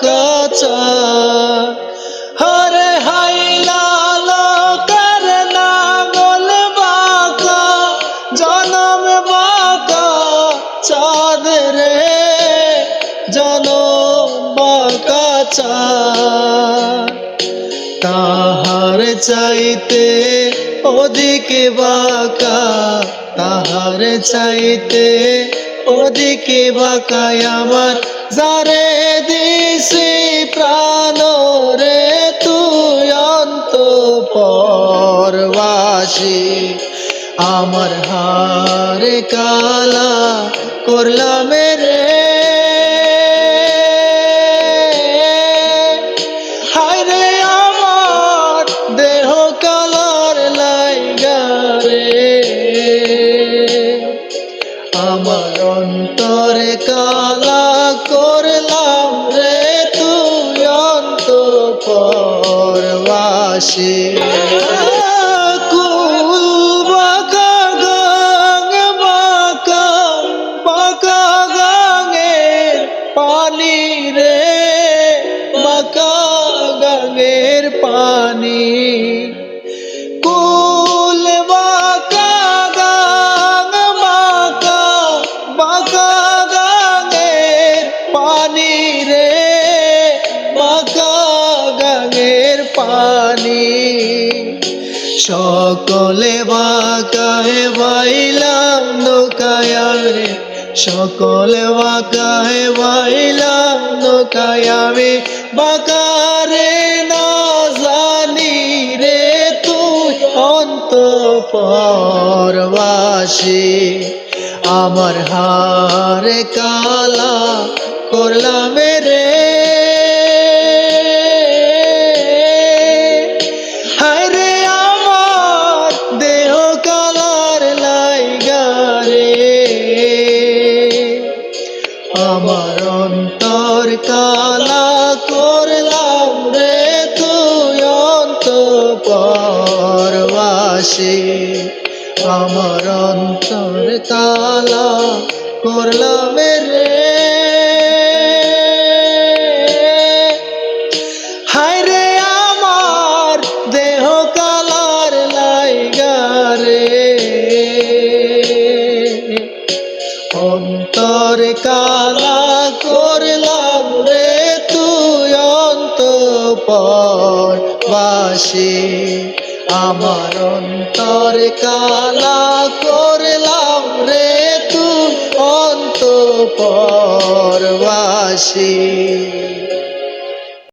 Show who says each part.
Speaker 1: কাচা কার জনম রে চা তাহার চাইতে ওদিকে বাকা, তাহার চাইতে ওদিকে বাকা আমার জারে পরবাসী আমার হারে কালা করলাম রে রে আমার দেহ কালার আমার কালা করলাম রে অন্ত পানি সকলে বাঁকায় বাইলাম নৌকায় রে সকলে বাঁকায় বাইলাম নৌকায় আমি বাঁকারে না জানি রে তুই অন্ত পরবাসী আমার হারে কালা করলাম রে। অন্তর কালা করলাম রে তুই অন্ত পরবাসী আমার অন্তর কালা করলাম রে। অন্তর কালা পরবাসী আমার অন্তর কালা করলাম রে তু অন্ত পরবাসী